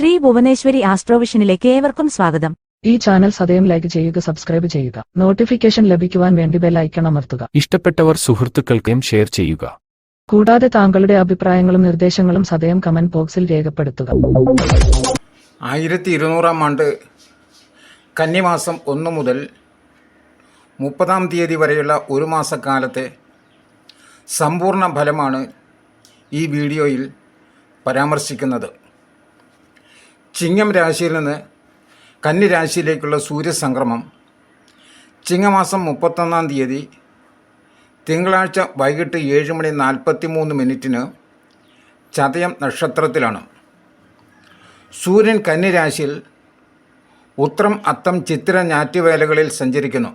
ശ്രീ ഭുവനേശ്വരി ആസ്ട്രോവിഷനിലേക്ക് ഏവർക്കും സ്വാഗതം. ഈ ചാനൽ സദയം ലൈക്ക് ചെയ്യുക സബ്സ്ക്രൈബ് ചെയ്യുക. നോട്ടിഫിക്കേഷൻ ലഭിക്കുവാൻ വേണ്ടി ബെൽ ഐക്കൺ അമർത്തുക. ഇഷ്ടപ്പെട്ടവർ സുഹൃത്തുക്കൾക്കും ഷെയർ ചെയ്യുക. കൂടാതെ താങ്കളുടെ അഭിപ്രായങ്ങളും നിർദ്ദേശങ്ങളും സദയം കമന്റ് ബോക്സിൽ രേഖപ്പെടുത്തുക. ആയിരത്തി ഇരുന്നൂറാം ആണ്ട് കന്നിമാസം ഒന്ന് മുതൽ മുപ്പതാം തീയതി വരെയുള്ള ഒരു മാസക്കാലത്തെ സമ്പൂർണ ഫലമാണ് ഈ വീഡിയോയിൽ പരാമർശിക്കുന്നത്. ചിങ്ങം രാശിയിൽ നിന്ന് കന്നി രാശിയിലേക്കുള്ള സൂര്യസംക്രമം ചിങ്ങമാസം മുപ്പത്തൊന്നാം തീയതി തിങ്കളാഴ്ച വൈകിട്ട് ഏഴ് മണി നാൽപ്പത്തി മൂന്ന് മിനിറ്റിന് ചതയം നക്ഷത്രത്തിലാണ്. സൂര്യൻ കന്നി രാശിയിൽ ഉത്രം അത്തം ചിത്തിര ഞാറ്റുവേലകളിൽ സഞ്ചരിക്കുന്നു.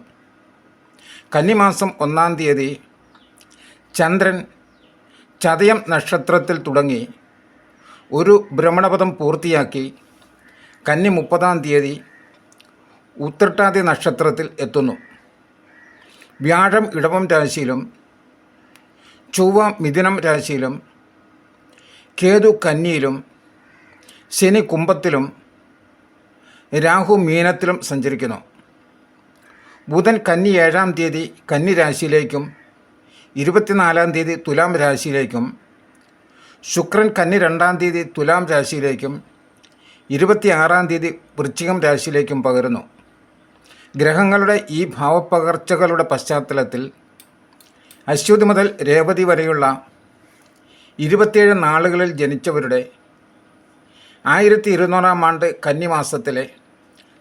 കന്നിമാസം ഒന്നാം തീയതി ചന്ദ്രൻ ചതയം നക്ഷത്രത്തിൽ തുടങ്ങി ഒരു ഭ്രമണപഥം പൂർത്തിയാക്കി കന്നി മുപ്പതാം തീയതി ഉത്രട്ടാതി നക്ഷത്രത്തിൽ എത്തുന്നു. വ്യാഴം ഇടവം രാശിയിലും ചൊവ്വ മിഥുനം രാശിയിലും കേതു കന്നിയിലും ശനി കുംഭത്തിലും രാഹു മീനത്തിലും സഞ്ചരിക്കുന്നു. ബുധൻ കന്നി ഏഴാം തീയതി കന്നി രാശിയിലേക്കും ഇരുപത്തിനാലാം തീയതി തുലാം രാശിയിലേക്കും ശുക്രൻ കന്നി രണ്ടാം തീയതി തുലാം രാശിയിലേക്കും ഇരുപത്തിയാറാം തീയതി വൃശ്ചികം രാശിയിലേക്കും പകരുന്നു. ഗ്രഹങ്ങളുടെ ഈ ഭാവപ്പകർച്ചകളുടെ പശ്ചാത്തലത്തിൽ അശ്വതി മുതൽ രേവതി വരെയുള്ള ഇരുപത്തിയേഴ് നാളുകളിൽ ജനിച്ചവരുടെ ആയിരത്തി ഇരുന്നൂറാം ആണ്ട് കന്നിമാസത്തിലെ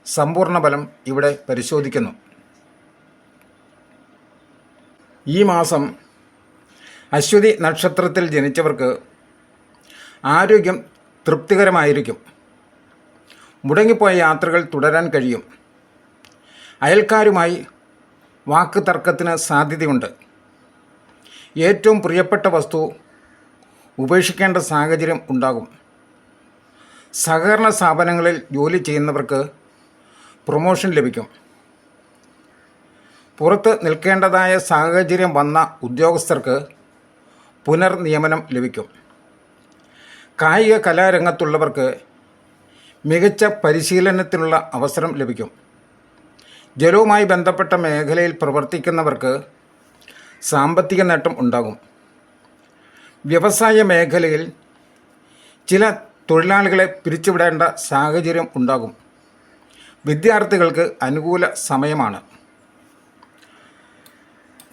സമ്പൂർണ ഫലം ഇവിടെ പരിശോധിക്കുന്നു. ഈ മാസം അശ്വതി നക്ഷത്രത്തിൽ ജനിച്ചവർക്ക് ആരോഗ്യം തൃപ്തികരമായിരിക്കും. മുടങ്ങിപ്പോയ യാത്രകൾ തുടരാൻ കഴിയും. അയൽക്കാരുമായി വാക്ക് തർക്കത്തിന് സാധ്യതയുണ്ട്. ഏറ്റവും പ്രിയപ്പെട്ട വസ്തു ഉപേക്ഷിക്കേണ്ട സാഹചര്യം ഉണ്ടാകും. സഹകരണ സ്ഥാപനങ്ങളിൽ ജോലി ചെയ്യുന്നവർക്ക് പ്രൊമോഷൻ ലഭിക്കും. പുറത്ത് നിൽക്കേണ്ടതായ സാഹചര്യം വന്ന ഉദ്യോഗസ്ഥർക്ക് പുനർനിയമനം ലഭിക്കും. കായിക കലാരംഗത്തുള്ളവർക്ക് മികച്ച പരിശീലനത്തിനുള്ള അവസരം ലഭിക്കും. ജലവുമായി ബന്ധപ്പെട്ട മേഖലയിൽ പ്രവർത്തിക്കുന്നവർക്ക് സാമ്പത്തിക നേട്ടം ഉണ്ടാകും. വ്യവസായ മേഖലയിൽ ചില തൊഴിലാളികളെ പിരിച്ചുവിടേണ്ട സാഹചര്യം ഉണ്ടാകും. വിദ്യാർത്ഥികൾക്ക് അനുകൂല സമയമാണ്.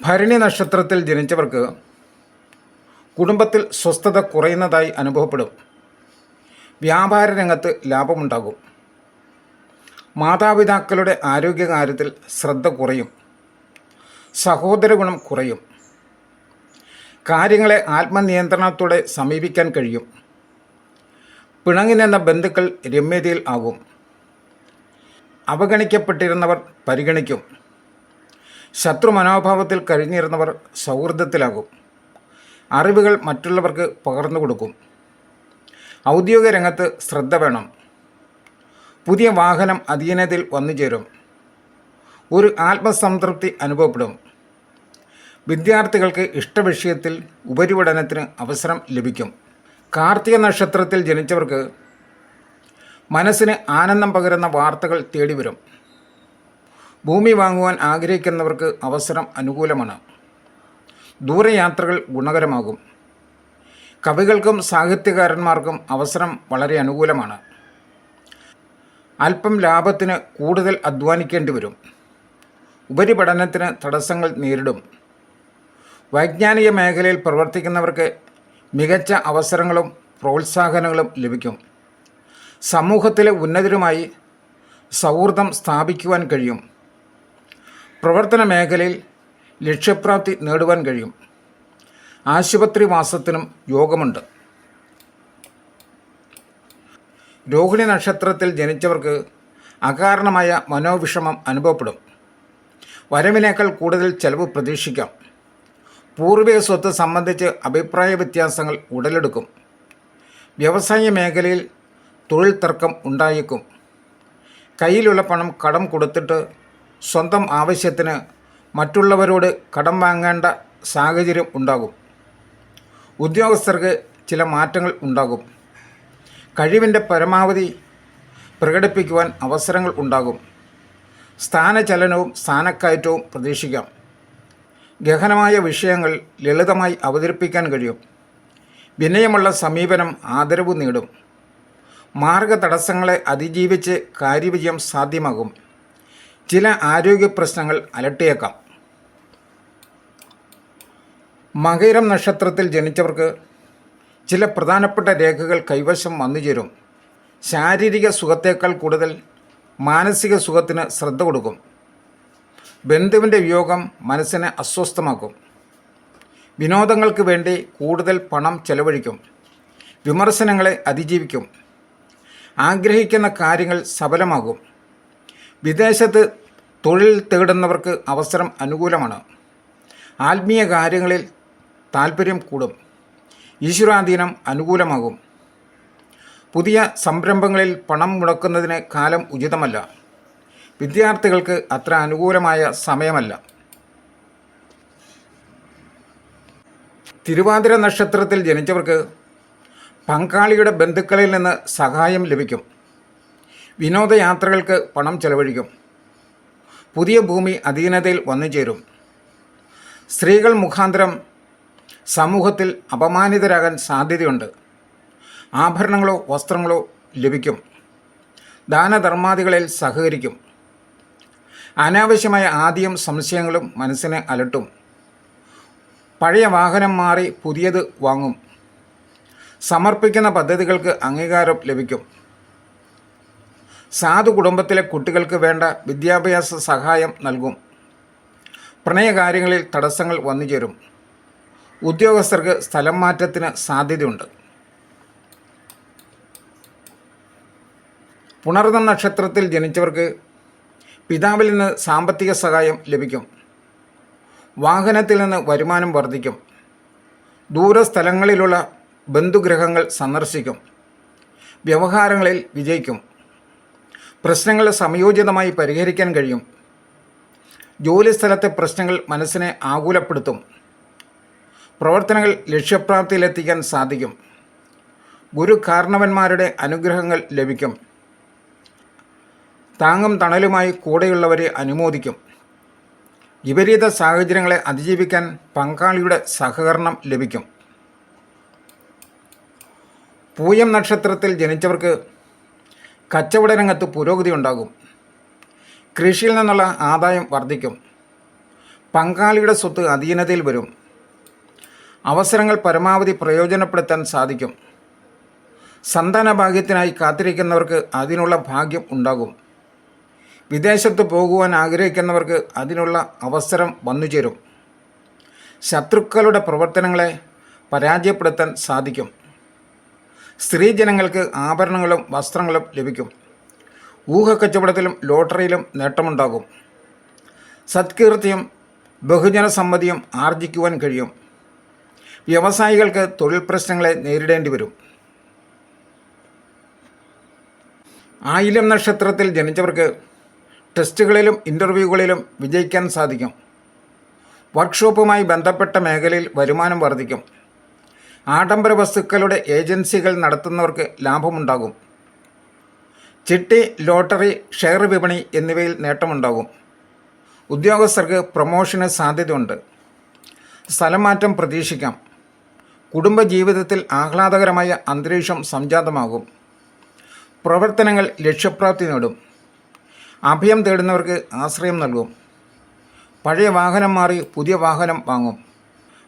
ഭരണി നക്ഷത്രത്തിൽ ജനിച്ചവർക്ക് കുടുംബത്തിൽ സ്വസ്ഥത കുറയുന്നതായി അനുഭവപ്പെടും. വ്യാപാര രംഗത്ത് ലാഭമുണ്ടാകും. മാതാപിതാക്കളുടെ ആരോഗ്യകാര്യത്തിൽ ശ്രദ്ധ കുറയും. സഹോദര ഗുണം കുറയും. കാര്യങ്ങളെ ആത്മനിയന്ത്രണത്തോടെ സമീപിക്കാൻ കഴിയും. പിണങ്ങിനെന്ന ബന്ധുക്കൾ രമ്യതയിൽ ആകും. അവഗണിക്കപ്പെട്ടിരുന്നവർ പരിഗണിക്കും. ശത്രു മനോഭാവത്തിൽ കഴിഞ്ഞിരുന്നവർ സൗഹൃദത്തിലാകും. അറിവുകൾ മറ്റുള്ളവർക്ക് പകർന്നു കൊടുക്കും ഔദ്യോഗിക രംഗത്ത് ശ്രദ്ധ വേണം. പുതിയ വാഹനം അധീനതയിൽ വന്നു ചേരും. ഒരു ആത്മസംതൃപ്തി അനുഭവപ്പെടും. വിദ്യാർത്ഥികൾക്ക് ഇഷ്ടവിഷയത്തിൽ ഉപരിപഠനത്തിന് അവസരം ലഭിക്കും. കാർത്തിക നക്ഷത്രത്തിൽ ജനിച്ചവർക്ക് മനസ്സിന് ആനന്ദം പകരുന്ന വാർത്തകൾ തേടി വരും ഭൂമി വാങ്ങുവാൻ ആഗ്രഹിക്കുന്നവർക്ക് അവസരം അനുകൂലമാണ്. ദൂരയാത്രകൾ ഗുണകരമാകും. കവികൾക്കും സാഹിത്യകാരന്മാർക്കും അവസരം വളരെ അനുകൂലമാണ്. അല്പം ലാഭത്തിന് കൂടുതൽ അധ്വാനിക്കേണ്ടി വരും. ഉപരിപഠനത്തിന് തടസ്സങ്ങൾ നേരിടും. വൈജ്ഞാനിക മേഖലയിൽ പ്രവർത്തിക്കുന്നവർക്ക് മികച്ച അവസരങ്ങളും പ്രോത്സാഹനങ്ങളും ലഭിക്കും. സമൂഹത്തിലെ ഉന്നതരുമായി സൗഹൃദം സ്ഥാപിക്കുവാൻ കഴിയും. പ്രവർത്തന മേഖലയിൽ ലക്ഷ്യപ്രാപ്തി നേടുവാൻ കഴിയും. ആശുപത്രി മാസത്തിനും യോഗമുണ്ട്. രോഹിണി നക്ഷത്രത്തിൽ ജനിച്ചവർക്ക് അകാരണമായ മനോവിഷമം അനുഭവപ്പെടും. വരവിനേക്കാൾ കൂടുതൽ ചെലവ് പ്രതീക്ഷിക്കാം. പൂർവിക സ്വത്ത് സംബന്ധിച്ച് അഭിപ്രായ വ്യത്യാസങ്ങൾ ഉടലെടുക്കും. വ്യവസായ മേഖലയിൽ തൊഴിൽ തർക്കം ഉണ്ടായേക്കും. കയ്യിലുള്ള പണം കടം കൊടുത്തിട്ട് സ്വന്തം ആവശ്യത്തിന് മറ്റുള്ളവരോട് കടം വാങ്ങേണ്ട സാഹചര്യം ഉണ്ടാകും. ഉദ്യോഗസ്ഥർക്ക് ചില മാറ്റങ്ങൾ ഉണ്ടാകും. കഴിവിന്റെ പരമാവധി പ്രകടിപ്പിക്കുവാൻ അവസരങ്ങൾ ഉണ്ടാകും. സ്ഥാനചലനവും സ്ഥാനക്കയറ്റവും പ്രതീക്ഷിക്കാം. ഗഹനമായ വിഷയങ്ങൾ ലളിതമായി അവതരിപ്പിക്കാൻ കഴിയും. വിനയമുള്ള സമീപനം ആദരവ് നേടും. മാർഗ തടസ്സങ്ങളെ അതിജീവിച്ച് കാര്യവിജയം സാധ്യമാകും. ചില ആരോഗ്യ പ്രശ്നങ്ങൾ അലട്ടിയേക്കാം. മകയിരം നക്ഷത്രത്തിൽ ജനിച്ചവർക്ക് ചില പ്രധാനപ്പെട്ട രേഖകൾ കൈവശം വന്നുചേരും. ശാരീരിക സുഖത്തേക്കാൾ കൂടുതൽ മാനസിക സുഖത്തിന് ശ്രദ്ധ കൊടുക്കും. ബന്ധുവിന്റെ വിയോഗം മനസ്സിനെ അസ്വസ്ഥമാക്കും. വിനോദങ്ങൾക്ക് വേണ്ടി കൂടുതൽ പണം ചെലവഴിക്കും. വിമർശനങ്ങളെ അതിജീവിക്കും. ആഗ്രഹിക്കുന്ന കാര്യങ്ങൾ സഫലമാകും. വിദേശത്ത് തൊഴിൽ തേടുന്നവർക്ക് അവസരം അനുകൂലമാണ്. ആത്മീയ കാര്യങ്ങളിൽ താൽപ്പര്യം കൂടും. ഈശ്വരാധീനം അനുകൂലമാകും. പുതിയ സംരംഭങ്ങളിൽ പണം മുടക്കുന്നതിന് കാലം ഉചിതമല്ല. വിദ്യാർത്ഥികൾക്ക് അത്ര അനുകൂലമായ സമയമല്ല. തിരുവാതിര നക്ഷത്രത്തിൽ ജനിച്ചവർക്ക് പങ്കാളിയുടെ ബന്ധുക്കളിൽ നിന്ന് സഹായം ലഭിക്കും. വിനോദയാത്രകൾക്ക് പണം ചെലവഴിക്കും. പുതിയ ഭൂമി അധീനതയിൽ വന്നു ചേരും സ്ത്രീകൾ മുഖാന്തരം സമൂഹത്തിൽ അപമാനിതരാകാൻ സാധ്യതയുണ്ട്. ആഭരണങ്ങളോ വസ്ത്രങ്ങളോ ലഭിക്കും. ദാനധർമാദികളിൽ സഹകരിക്കും. അനാവശ്യമായ ആദ്യം സംശയങ്ങളും മനസ്സിനെ അലട്ടും. പഴയ വാഹനം മാറി പുതിയത് വാങ്ങും. സമർപ്പിക്കുന്ന പദ്ധതികൾക്ക് അംഗീകാരം ലഭിക്കും. സാധു കുടുംബത്തിലെ കുട്ടികൾക്ക് വേണ്ട വിദ്യാഭ്യാസ സഹായം നൽകും. പ്രണയകാര്യങ്ങളിൽ തടസ്സങ്ങൾ വന്നുചേരും. ഉദ്യോഗസ്ഥർക്ക് സ്ഥലം മാറ്റത്തിന് സാധ്യതയുണ്ട്. പുണർന്ന നക്ഷത്രത്തിൽ ജനിച്ചവർക്ക് പിതാവിൽ നിന്ന് സാമ്പത്തിക സഹായം ലഭിക്കും. വാഹനത്തിൽ നിന്ന് വരുമാനം വർദ്ധിക്കും. ദൂരസ്ഥലങ്ങളിലുള്ള ബന്ധുഗ്രഹങ്ങൾ സന്ദർശിക്കും. വ്യവഹാരങ്ങളിൽ വിജയിക്കും. പ്രശ്നങ്ങൾ സംയോജിതമായി പരിഹരിക്കാൻ കഴിയും. ജോലിസ്ഥലത്തെ പ്രശ്നങ്ങൾ മനസ്സിനെ ആകുലപ്പെടുത്തും. പ്രവർത്തനങ്ങൾ ലക്ഷ്യപ്രാപ്തിയിലെത്തിക്കാൻ സാധിക്കും. ഗുരു കാരണവന്മാരുടെ അനുഗ്രഹങ്ങൾ ലഭിക്കും. താങ്ങും തണലുമായി കൂടെയുള്ളവരെ അനുമോദിക്കും. വിപരീത സാഹചര്യങ്ങളെ അതിജീവിക്കാൻ പങ്കാളിയുടെ സഹകരണം ലഭിക്കും. പൂയം നക്ഷത്രത്തിൽ ജനിച്ചവർക്ക് കച്ചവട രംഗത്ത് പുരോഗതി ഉണ്ടാകും. കൃഷിയിൽ നിന്നുള്ള ആദായം വർദ്ധിക്കും. പങ്കാളിയുടെ സ്വത്ത് അധീനതയിൽ വരും. അവസരങ്ങൾ പരമാവധി പ്രയോജനപ്പെടുത്താൻ സാധിക്കും. സന്താന ഭാഗ്യത്തിനായി കാത്തിരിക്കുന്നവർക്ക് അതിനുള്ള ഭാഗ്യം ഉണ്ടാകും. വിദേശത്ത് പോകുവാൻ ആഗ്രഹിക്കുന്നവർക്ക് അതിനുള്ള അവസരം വന്നുചേരും ശത്രുക്കളുടെ പ്രവർത്തനങ്ങളെ പരാജയപ്പെടുത്താൻ സാധിക്കും. സ്ത്രീജനങ്ങൾക്ക് ആഭരണങ്ങളും വസ്ത്രങ്ങളും ലഭിക്കും. ഊഹക്കച്ചവടത്തിലും ലോട്ടറിയിലും നേട്ടമുണ്ടാകും. സത്കീർത്തിയും ബഹുജനസമ്മതിയും ആർജിക്കുവാൻ കഴിയും. വ്യവസായികൾക്ക് തൊഴിൽ പ്രശ്നങ്ങളെ നേരിടേണ്ടി വരും. ആയില്യം നക്ഷത്രത്തിൽ ജനിച്ചവർക്ക് ടെസ്റ്റുകളിലും ഇന്റർവ്യൂകളിലും വിജയിക്കാൻ സാധിക്കും. വർക്ക്ഷോപ്പുമായി ബന്ധപ്പെട്ട മേഖലയിൽ വരുമാനം വർദ്ധിക്കും. ആഡംബര വസ്തുക്കളുടെ ഏജൻസികൾ നടത്തുന്നവർക്ക് ലാഭമുണ്ടാകും. ചിട്ടി ലോട്ടറി ഷെയർ വിപണി എന്നിവയിൽ നേട്ടമുണ്ടാകും. ഉദ്യോഗസ്ഥർക്ക് പ്രൊമോഷന് സാധ്യതയുണ്ട്. സ്ഥലമാറ്റം പ്രതീക്ഷിക്കാം. കുടുംബജീവിതത്തിൽ ആഹ്ലാദകരമായ അന്തരീക്ഷം സംജാതമാകും. പ്രവർത്തനങ്ങൾ ലക്ഷ്യപ്രാപ്തി നേടും അഭയം തേടുന്നവർക്ക് ആശ്രയം നൽകും. പഴയ വാഹനം മാറി പുതിയ വാഹനം വാങ്ങും.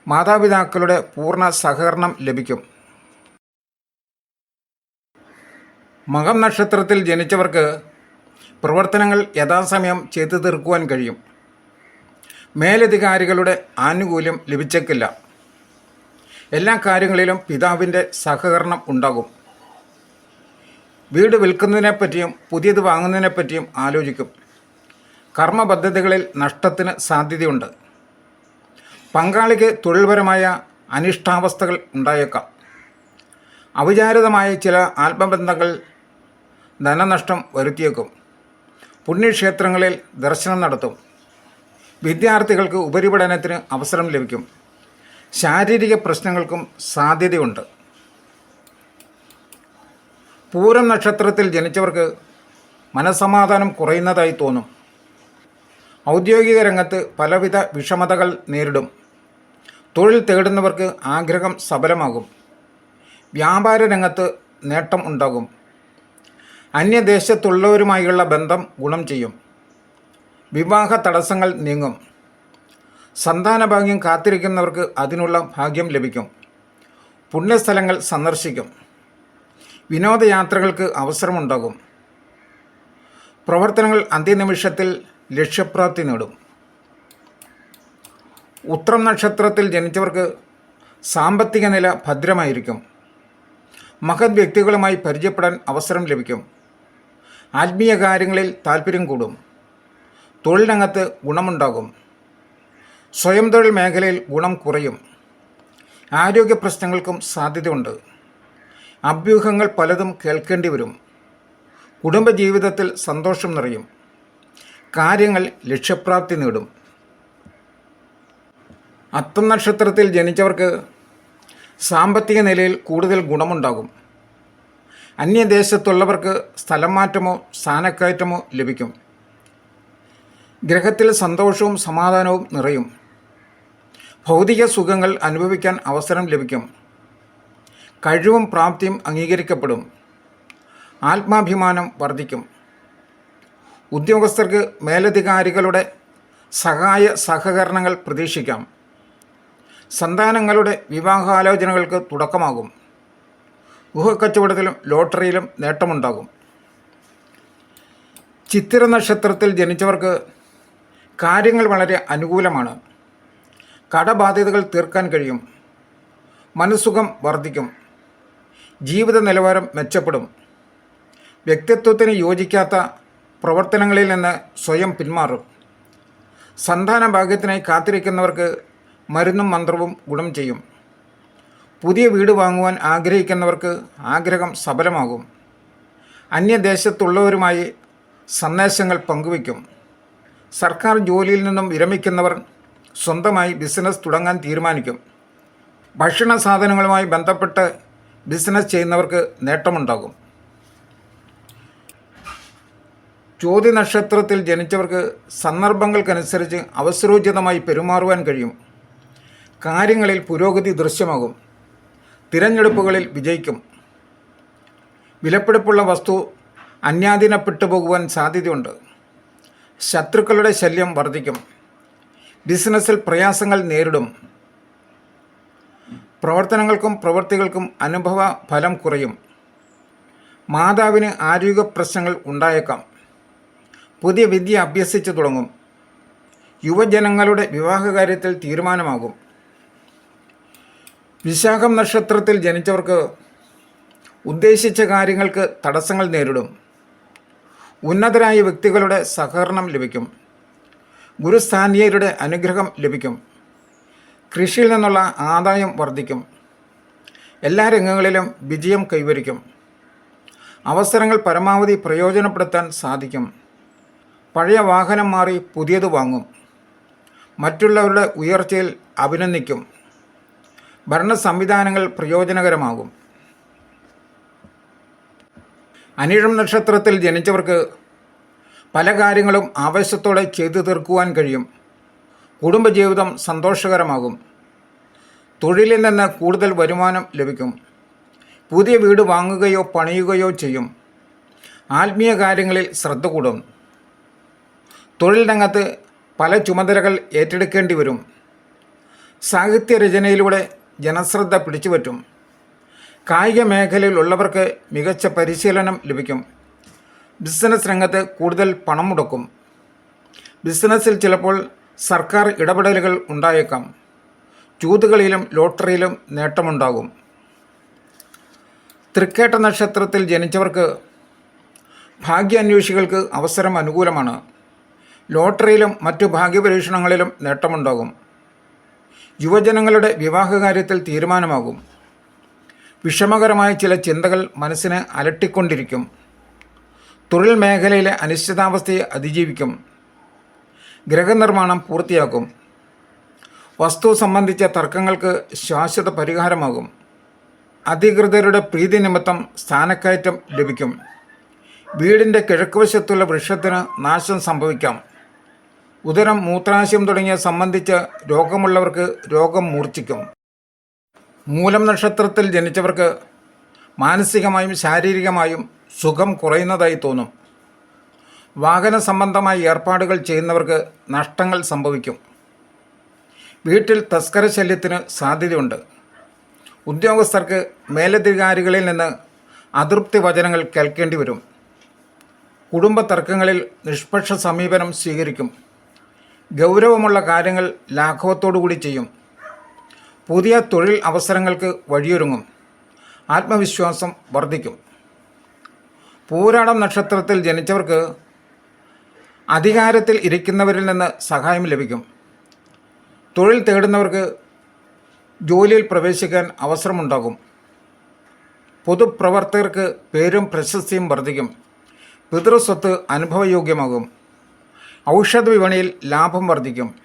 മാതാപിതാക്കളുടെ പൂർണ സഹകരണം ലഭിക്കും. മകം നക്ഷത്രത്തിൽ ജനിച്ചവർക്ക് പ്രവർത്തനങ്ങൾ യഥാസമയം ചെയ്തു തീർക്കുവാൻ കഴിയും. മേലധികാരികളുടെ ആനുകൂല്യം ലഭിച്ചേക്കില്ല. എല്ലാ കാര്യങ്ങളിലും പിതാവിന്റെ സഹകരണം ഉണ്ടാകും. വീട് വിൽക്കുന്നതിനെപ്പറ്റിയും പുതിയത് വാങ്ങുന്നതിനെപ്പറ്റിയും ആലോചിക്കും. കർമ്മപദ്ധതികളിൽ നഷ്ടത്തിന് സാധ്യതയുണ്ട്. പങ്കാളിക്ക് തൊഴിൽപരമായ അനിഷ്ടാവസ്ഥകൾ ഉണ്ടായേക്കാം. അവിചാരിതമായ ചില ആത്മബന്ധങ്ങൾ ധനനഷ്ടം വരുത്തിയേക്കും. പുണ്യക്ഷേത്രങ്ങളിൽ ദർശനം നടത്തും. വിദ്യാർത്ഥികൾക്ക് ഉപരിപഠനത്തിന് അവസരം ലഭിക്കും. ശാരീരിക പ്രശ്നങ്ങൾക്കും സാധ്യതയുണ്ട്. പൂരം നക്ഷത്രത്തിൽ ജനിച്ചവർക്ക് മനസമാധാനം കുറയുന്നതായി തോന്നും. ഔദ്യോഗിക രംഗത്ത് പലവിധ വിഷമതകൾ നേരിടും. തൊഴിൽ തേടുന്നവർക്ക് ആഗ്രഹം സഫലമാകും വ്യാപാര രംഗത്ത് നേട്ടം ഉണ്ടാകും. അന്യദേശത്തുള്ളവരുമായുള്ള ബന്ധം ഗുണം ചെയ്യും. വിവാഹ തടസ്സങ്ങൾ നീങ്ങും. സന്താന ഭാഗ്യം കാത്തിരിക്കുന്നവർക്ക് അതിനുള്ള ഭാഗ്യം ലഭിക്കും. പുണ്യസ്ഥലങ്ങൾ സന്ദർശിക്കും. വിനോദയാത്രകൾക്ക് അവസരമുണ്ടാകും. പ്രവർത്തനങ്ങൾ അന്ത്യനിമിഷത്തിൽ ലക്ഷ്യപ്രാപ്തി നേടും. ഉത്രം നക്ഷത്രത്തിൽ ജനിച്ചവർക്ക് സാമ്പത്തിക നില ഭദ്രമായിരിക്കും. മഹത് വ്യക്തികളുമായി പരിചയപ്പെടാൻ അവസരം ലഭിക്കും. ആത്മീയ കാര്യങ്ങളിൽ താല്പര്യം കൂടും. തൊഴിലിനകത്ത് ഗുണമുണ്ടാകും. സ്വയം തൊഴിൽ മേഖലയിൽ ഗുണം കുറയും. ആരോഗ്യ പ്രശ്നങ്ങൾക്കും സാധ്യതയുണ്ട്. അഭ്യൂഹങ്ങൾ പലതും കേൾക്കേണ്ടി വരും. കുടുംബജീവിതത്തിൽ സന്തോഷം നിറയും. കാര്യങ്ങൾ ലക്ഷ്യപ്രാപ്തി നേടും. അത്തം നക്ഷത്രത്തിൽ ജനിച്ചവർക്ക് സാമ്പത്തിക നിലയിൽ കൂടുതൽ ഗുണമുണ്ടാകും. അന്യദേശത്തുള്ളവർക്ക് സ്ഥലം മാറ്റമോ സ്ഥാനക്കയറ്റമോ ലഭിക്കും. ഗ്രഹത്തിൽ സന്തോഷവും സമാധാനവും നിറയും. ഭൗതിക സുഖങ്ങൾ അനുഭവിക്കാൻ അവസരം ലഭിക്കും. കഴിവും പ്രാപ്തിയും അംഗീകരിക്കപ്പെടും. ആത്മാഭിമാനം വർദ്ധിക്കും. ഉദ്യോഗസ്ഥർക്ക് മേലധികാരികളുടെ സഹായ സഹകരണങ്ങൾ പ്രതീക്ഷിക്കാം. സന്താനങ്ങളുടെ വിവാഹാലോചനകൾക്ക് തുടക്കമാകും. ഗുഹക്കച്ചവടത്തിലും ലോട്ടറിയിലും നേട്ടമുണ്ടാകും. ചിത്തിര നക്ഷത്രത്തിൽ ജനിച്ചവർക്ക് കാര്യങ്ങൾ വളരെ അനുകൂലമാണ്. കടബാധ്യതകൾ തീർക്കാൻ കഴിയും. മനസ്സുഖം വർദ്ധിക്കും. ജീവിത നിലവാരം മെച്ചപ്പെടും. വ്യക്തിത്വത്തിന് യോജിക്കാത്ത പ്രവർത്തനങ്ങളിൽ നിന്ന് സ്വയം പിന്മാറും. സന്താന ഭാഗ്യത്തിനായി കാത്തിരിക്കുന്നവർക്ക് മരുന്നും മന്ത്രവും ഗുണം ചെയ്യും. പുതിയ വീട് വാങ്ങുവാൻ ആഗ്രഹിക്കുന്നവർക്ക് ആഗ്രഹം സഫലമാകും അന്യദേശത്തുള്ളവരുമായി സന്ദേശങ്ങൾ പങ്കുവയ്ക്കും. സർക്കാർ ജോലിയിൽ നിന്നും വിരമിക്കുന്നവർ സ്വന്തമായി ബിസിനസ് തുടങ്ങാൻ തീരുമാനിക്കും. ഭക്ഷണ സാധനങ്ങളുമായി ബന്ധപ്പെട്ട് ബിസിനസ് ചെയ്യുന്നവർക്ക് നേട്ടമുണ്ടാകും. ജ്യോതി നക്ഷത്രത്തിൽ ജനിച്ചവർക്ക് സന്ദർഭങ്ങൾക്കനുസരിച്ച് അവസരോചിതമായി പെരുമാറുവാൻ കഴിയും. കാര്യങ്ങളിൽ പുരോഗതി ദൃശ്യമാകും. തിരഞ്ഞെടുപ്പുകളിൽ വിജയിക്കും. വിലപ്പെടുപ്പുള്ള വസ്തു അന്യാധീനപ്പെട്ടു പോകുവാൻ സാധ്യതയുണ്ട്. ശത്രുക്കളുടെ ശല്യം വർദ്ധിക്കും. ബിസിനസ്സിൽ പ്രയാസങ്ങൾ നേരിടും. പ്രവർത്തനങ്ങൾക്കും പ്രവൃത്തികൾക്കും അനുഭവ ഫലം കുറയും. മാതാവിന് ആരോഗ്യ പ്രശ്നങ്ങൾ ഉണ്ടായേക്കാം. പുതിയ വിദ്യ അഭ്യസിച്ചു തുടങ്ങും. യുവജനങ്ങളുടെ വിവാഹകാര്യത്തിൽ തീരുമാനമാകും. വിശാഖം നക്ഷത്രത്തിൽ ജനിച്ചവർക്ക് ഉദ്ദേശിച്ച കാര്യങ്ങൾക്ക് തടസ്സങ്ങൾ നേരിടും. ഉന്നതരായ വ്യക്തികളുടെ സഹകരണം ലഭിക്കും. ഗുരുസ്ഥാനീയരുടെ അനുഗ്രഹം ലഭിക്കും. കൃഷിയിൽ നിന്നുള്ള ആദായം വർദ്ധിക്കും. എല്ലാ രംഗങ്ങളിലും വിജയം കൈവരിക്കും. അവസരങ്ങൾ പരമാവധി പ്രയോജനപ്പെടുത്താൻ സാധിക്കും. പഴയ വാഹനം മാറി പുതിയത് വാങ്ങും. മറ്റുള്ളവരുടെ ഉയർച്ചയിൽ അഭിനന്ദിക്കും. ഭരണ സംവിധാനങ്ങൾ പ്രയോജനകരമാകും. അനിഴം നക്ഷത്രത്തിൽ ജനിച്ചവർക്ക് പല കാര്യങ്ങളും ആവേശത്തോടെ ചെയ്തു തീർക്കുവാൻ കഴിയും. കുടുംബജീവിതം സന്തോഷകരമാകും. തൊഴിലിൽ നിന്ന് കൂടുതൽ വരുമാനം ലഭിക്കും. പുതിയ വീട് വാങ്ങുകയോ പണിയുകയോ ചെയ്യും. ആത്മീയ കാര്യങ്ങളിൽ ശ്രദ്ധ കൂടും. തൊഴിൽ രംഗത്ത് പല ചുമതലകൾ ഏറ്റെടുക്കേണ്ടി വരും. സാഹിത്യരചനയിലൂടെ ജനശ്രദ്ധ പിടിച്ചുപറ്റും. കായിക മേഖലയിലുള്ളവർക്ക് മികച്ച പരിശീലനം ലഭിക്കും. ബിസിനസ് രംഗത്ത് കൂടുതൽ പണം മുടക്കും. ബിസിനസ്സിൽ ചിലപ്പോൾ സർക്കാർ ഇടപെടലുകൾ ഉണ്ടായേക്കാം. ചൂതുകളിലും ലോട്ടറിയിലും നേട്ടമുണ്ടാകും. തൃക്കേട്ട നക്ഷത്രത്തിൽ ജനിച്ചവർക്ക് ഭാഗ്യാന്വേഷികൾക്ക് അവസരം അനുകൂലമാണ്. ലോട്ടറിയിലും മറ്റു ഭാഗ്യപരീക്ഷണങ്ങളിലും നേട്ടമുണ്ടാകും. യുവജനങ്ങളുടെ വിവാഹകാര്യത്തിൽ തീരുമാനമാകും. വിഷമകരമായ ചില ചിന്തകൾ മനസ്സിനെ അലട്ടിക്കൊണ്ടിരിക്കും. തൊഴിൽ മേഖലയിലെ അനിശ്ചിതാവസ്ഥയെ അതിജീവിക്കും. ഗ്രഹനിർമ്മാണം പൂർത്തിയാക്കും. വസ്തു സംബന്ധിച്ച തർക്കങ്ങൾക്ക് ശാശ്വത പരിഹാരമാകും. അധികൃതരുടെ പ്രീതി നിമിത്തം സ്ഥാനക്കയറ്റം ലഭിക്കും. വീടിന്റെ കിഴക്കുവശത്തുള്ള വൃക്ഷത്തിന് നാശം സംഭവിക്കാം. ഉദരം മൂത്രാശയം തുടങ്ങിയ സംബന്ധിച്ച രോഗമുള്ളവർക്ക് രോഗം മൂർച്ഛിക്കും. മൂലം നക്ഷത്രത്തിൽ ജനിച്ചവർക്ക് മാനസികമായും ശാരീരികമായും സുഖം കുറയുന്നതായി തോന്നും. വാഹന സംബന്ധമായ ഏർപ്പാടുകൾ ചെയ്യുന്നവർക്ക് നഷ്ടങ്ങൾ സംഭവിക്കും. വീട്ടിൽ തസ്കര ശല്യത്തിന് സാധ്യതയുണ്ട്. ഉദ്യോഗസ്ഥർക്ക് മേലധികാരികളിൽ നിന്ന് അതൃപ്തി വചനങ്ങൾ കേൾക്കേണ്ടി വരും. കുടുംബ തർക്കങ്ങളിൽ നിഷ്പക്ഷ സമീപനം സ്വീകരിക്കും. ഗൗരവമുള്ള കാര്യങ്ങൾ ലാഘവത്തോടുകൂടി ചെയ്യും. പുതിയ തൊഴിൽ അവസരങ്ങൾക്ക് വഴിയൊരുങ്ങും. ആത്മവിശ്വാസം വർദ്ധിക്കും. പൂരാടം നക്ഷത്രത്തിൽ ജനിച്ചവർക്ക് അധികാരത്തിൽ ഇരിക്കുന്നവരിൽ നിന്ന് സഹായം ലഭിക്കും. തൊഴിൽ തേടുന്നവർക്ക് ജോലിയിൽ പ്രവേശിക്കാൻ അവസരമുണ്ടാകും. പൊതുപ്രവർത്തകർക്ക് പേരും പ്രശസ്തിയും വർദ്ധിക്കും. പിതൃസ്വത്ത് അനുഭവയോഗ്യമാകും. ഔഷധ വിപണിയിൽ ലാഭം വർദ്ധിക്കും.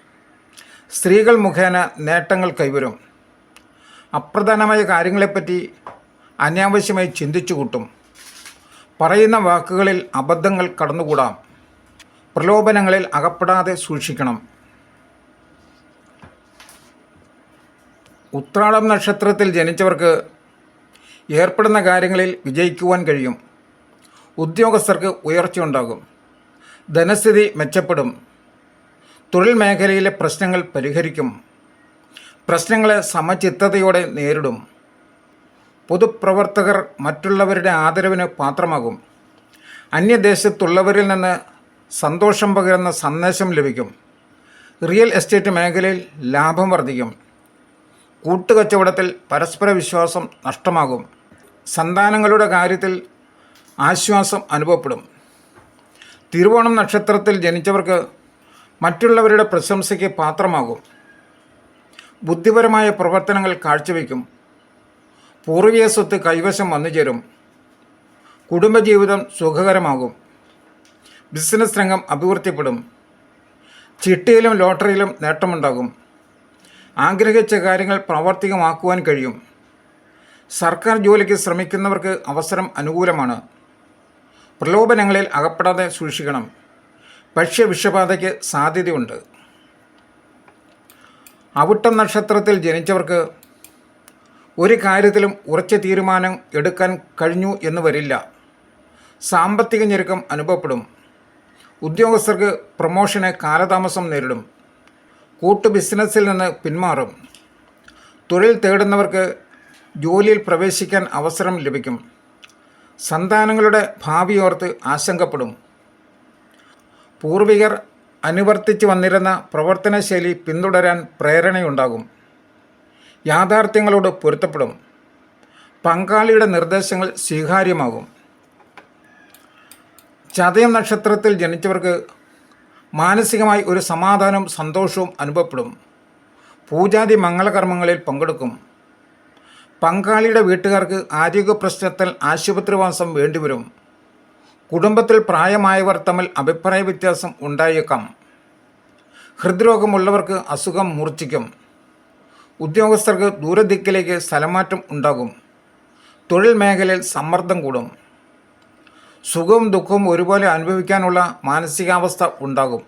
സ്ത്രീകൾ മുഖേന നേട്ടങ്ങൾ കൈവരും. അപ്രധാനമായ കാര്യങ്ങളെപ്പറ്റി അനാവശ്യമായി ചിന്തിച്ചു കൂട്ടും പറയുന്ന വാക്കുകളിൽ അബദ്ധങ്ങൾ കടന്നുകൂടാം. പ്രലോഭനങ്ങളിൽ അകപ്പെടാതെ സൂക്ഷിക്കണം. ഉത്രാടം നക്ഷത്രത്തിൽ ജനിച്ചവർക്ക് ഏർപ്പെടുന്ന കാര്യങ്ങളിൽ വിജയിക്കുവാൻ കഴിയും. ഉദ്യോഗസ്ഥർക്ക് ഉയർച്ചയുണ്ടാകും. ധനസ്ഥിതി മെച്ചപ്പെടും. തൊഴിൽ മേഖലയിലെ പ്രശ്നങ്ങൾ പരിഹരിക്കും. പ്രശ്നങ്ങളെ സമചിത്തതയോടെ നേരിടും. പൊതുപ്രവർത്തകർ മറ്റുള്ളവരുടെ ആദരവിന് പാത്രമാകും. അന്യദേശത്തുള്ളവരിൽ നിന്ന് സന്തോഷം പകരുന്ന സന്ദേശം ലഭിക്കും. റിയൽ എസ്റ്റേറ്റ് മേഖലയിൽ ലാഭം വർദ്ധിക്കും. കൂട്ടുകച്ചവടത്തിൽ പരസ്പര വിശ്വാസം നഷ്ടമാകും. സന്താനങ്ങളുടെ കാര്യത്തിൽ ആശ്വാസം അനുഭവപ്പെടും. തിരുവോണം നക്ഷത്രത്തിൽ ജനിച്ചവർക്ക് മറ്റുള്ളവരുടെ പ്രശംസയ്ക്ക് പാത്രമാകും. ബുദ്ധിപരമായ പ്രവർത്തനങ്ങൾ കാഴ്ചവെക്കും പൂർവീയ സ്വത്ത് കൈവശം വന്നു ചേരും. കുടുംബജീവിതം സുഖകരമാകും. ബിസിനസ് രംഗം അഭിവൃദ്ധിപ്പെടും. ചിട്ടിയിലും ലോട്ടറിയിലും നേട്ടമുണ്ടാകും. ആഗ്രഹിച്ച കാര്യങ്ങൾ പ്രാവർത്തികമാക്കുവാൻ കഴിയും. സർക്കാർ ജോലിക്ക് ശ്രമിക്കുന്നവർക്ക് അവസരം അനുകൂലമാണ്. പ്രലോഭനങ്ങളിൽ അകപ്പെടാതെ സൂക്ഷിക്കണം. ഭക്ഷ്യവിഷബാധയ്ക്ക് സാധ്യതയുണ്ട്. അവിട്ടം നക്ഷത്രത്തിൽ ജനിച്ചവർക്ക് ഒരു കാര്യത്തിലും ഉറച്ച തീരുമാനം എടുക്കാൻ കഴിഞ്ഞു എന്ന് വരില്ല. സാമ്പത്തിക ഞെരുക്കം അനുഭവപ്പെടും. ഉദ്യോഗസ്ഥർക്ക് പ്രൊമോഷന് കാലതാമസം നേരിടും. കൂട്ടു ബിസിനസ്സിൽ നിന്ന് പിന്മാറും. തൊഴിൽ തേടുന്നവർക്ക് ജോലിയിൽ പ്രവേശിക്കാൻ അവസരം ലഭിക്കും. സന്താനങ്ങളുടെ ഭാവിയോർത്ത് ആശങ്കപ്പെടും. പൂർവികർ അനുവർത്തിച്ചു വന്നിരുന്ന പ്രവർത്തനശൈലി പിന്തുടരാൻ പ്രേരണയുണ്ടാകും. യാഥാർത്ഥ്യങ്ങളോട് പൊരുത്തപ്പെടും. പങ്കാളിയുടെ നിർദ്ദേശങ്ങൾ സ്വീകാര്യമാകും. ചതയം നക്ഷത്രത്തിൽ ജനിച്ചവർക്ക് മാനസികമായി ഒരു സമാധാനവും സന്തോഷവും അനുഭവപ്പെടും. പൂജാതി മംഗളകർമ്മങ്ങളിൽ പങ്കെടുക്കും. പങ്കാളിയുടെ വീട്ടുകാർക്ക് ആരോഗ്യ പ്രശ്നത്തിൽ ആശുപത്രിവാസം വേണ്ടിവരും. കുടുംബത്തിൽ പ്രായമായവർ തമ്മിൽ അഭിപ്രായ വ്യത്യാസം ഉണ്ടായേക്കാം. ഹൃദ്രോഗമുള്ളവർക്ക് അസുഖം മൂർച്ഛിക്കും. ഉദ്യോഗസ്ഥർക്ക് ദൂരദിക്കിലേക്ക് സ്ഥലമാറ്റം ഉണ്ടാകും. തൊഴിൽ മേഖലയിൽ സമ്മർദ്ദം കൂടും. സുഖവും ദുഃഖവും ഒരുപോലെ അനുഭവിക്കാനുള്ള മാനസികാവസ്ഥ ഉണ്ടാകും.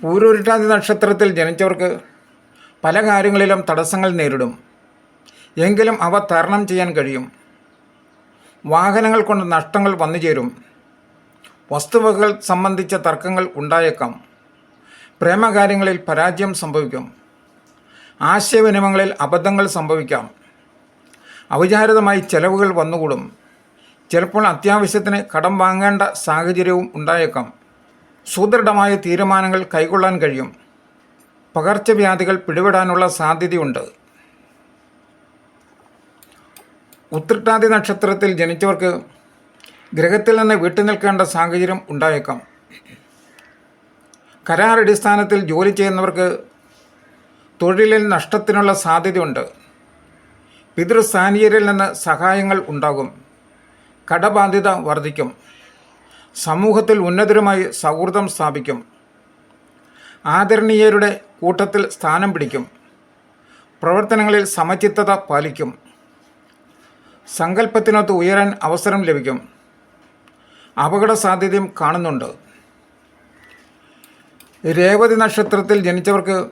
പൂരൂരിട്ടാതി നക്ഷത്രത്തിൽ ജനിച്ചവർക്ക് പല കാര്യങ്ങളിലും തടസ്സങ്ങൾ നേരിടും. എങ്കിലും അവ തരണം ചെയ്യാൻ കഴിയും. വാഹനങ്ങൾ കൊണ്ട് നഷ്ടങ്ങൾ വന്നു ചേരും വസ്തുവകകൾ സംബന്ധിച്ച തർക്കങ്ങൾ ഉണ്ടായേക്കാം. പ്രേമകാര്യങ്ങളിൽ പരാജയം സംഭവിക്കും. ആശയവിനിമയങ്ങളിൽ അബദ്ധങ്ങൾ സംഭവിക്കാം. അവിചാരിതമായി ചെലവുകൾ വന്നുകൂടും. ചിലപ്പോൾ അത്യാവശ്യത്തിന് കടം വാങ്ങേണ്ട സാഹചര്യവും ഉണ്ടായേക്കാം. സുദൃഢമായ തീരുമാനങ്ങൾ കൈക്കൊള്ളാൻ കഴിയും. പകർച്ചവ്യാധികൾ പിടിപെടാനുള്ള സാധ്യതയുണ്ട്. ഉത്രട്ടാതി നക്ഷത്രത്തിൽ ജനിച്ചവർക്ക് ഗ്രഹത്തിൽ നിന്ന് വീട്ടു നിൽക്കേണ്ട സാഹചര്യം ഉണ്ടായേക്കാം. കരാറടിസ്ഥാനത്തിൽ ജോലി ചെയ്യുന്നവർക്ക് തൊഴിലിൽ നഷ്ടത്തിനുള്ള സാധ്യതയുണ്ട്. പിതൃസ്ഥാനീയരിൽ നിന്ന് സഹായങ്ങൾ ഉണ്ടാകും. കടബാധ്യത വർദ്ധിക്കും. സമൂഹത്തിൽ ഉന്നതരുമായി സൗഹൃദം സ്ഥാപിക്കും. ആദരണീയരുടെ കൂട്ടത്തിൽ സ്ഥാനം പിടിക്കും. പ്രവർത്തനങ്ങളിൽ സമചിത്തത പാലിക്കും. സങ്കല്പത്തിനൊത്ത് ഉയരാൻ അവസരം ലഭിക്കും. അപകട സാധ്യതയും കാണുന്നുണ്ട്. രേവതി നക്ഷത്രത്തിൽ ജനിച്ചവർക്ക്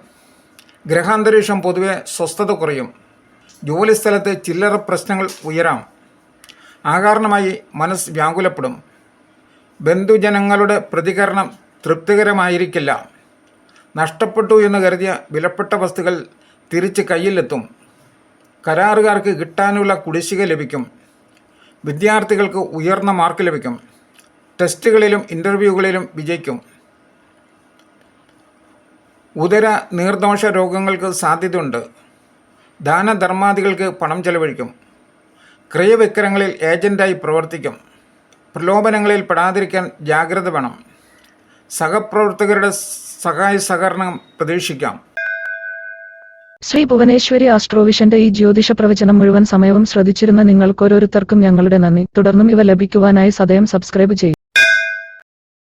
ഗ്രഹാന്തരീക്ഷം പൊതുവെ സ്വസ്ഥത കുറയും. ജോലിസ്ഥലത്ത് ചില്ലറ പ്രശ്നങ്ങൾ ഉയരാം. ആകാരണമായി മനസ്സ് വ്യാകുലപ്പെടും. ബന്ധുജനങ്ങളുടെ പ്രതികരണം തൃപ്തികരമായിരിക്കില്ല. നഷ്ടപ്പെട്ടു എന്ന് കരുതിയ വിലപ്പെട്ട വസ്തുക്കൾ തിരിച്ച് കയ്യിലെത്തും. കരാറുകാർക്ക് കിട്ടാനുള്ള കുടിശ്ശിക ലഭിക്കും. വിദ്യാർത്ഥികൾക്ക് ഉയർന്ന മാർക്ക് ലഭിക്കും. ടെസ്റ്റുകളിലും ഇന്റർവ്യൂകളിലും വിജയിക്കും. ഉദര നീർദോഷ രോഗങ്ങൾക്ക് സാധ്യതയുണ്ട്. ദാനധർമാദികൾക്ക് പണം ചെലവഴിക്കും. ക്രയവിക്രയങ്ങളിൽ ഏജന്റായി പ്രവർത്തിക്കും. പ്രലോഭനങ്ങളിൽ പെടാതിരിക്കാൻ ജാഗ്രത വേണം. സഹപ്രവർത്തകരുടെ സഹായ സഹകരണം പ്രതീക്ഷിക്കാം. ശ്രീ ഭുവനേശ്വരി ആസ്ട്രോവിഷന്റെ ഈ ജ്യോതിഷ പ്രവചനം മുഴുവൻ സമയവും ശ്രദ്ധിച്ചിരുന്ന നിങ്ങൾക്കോരോരുത്തർക്കും ഞങ്ങളുടെ നന്ദി. തുടർന്നും ഇവ ലഭിക്കുവാനായി സദയം സബ്സ്ക്രൈബ് ചെയ്യുക